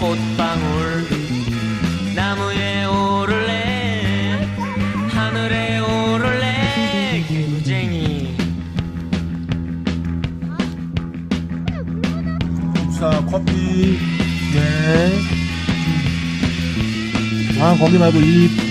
꽃방울 나무에 오를래 하늘에 오를래 개구쟁이 자 커피 네. 아 거기 말고 이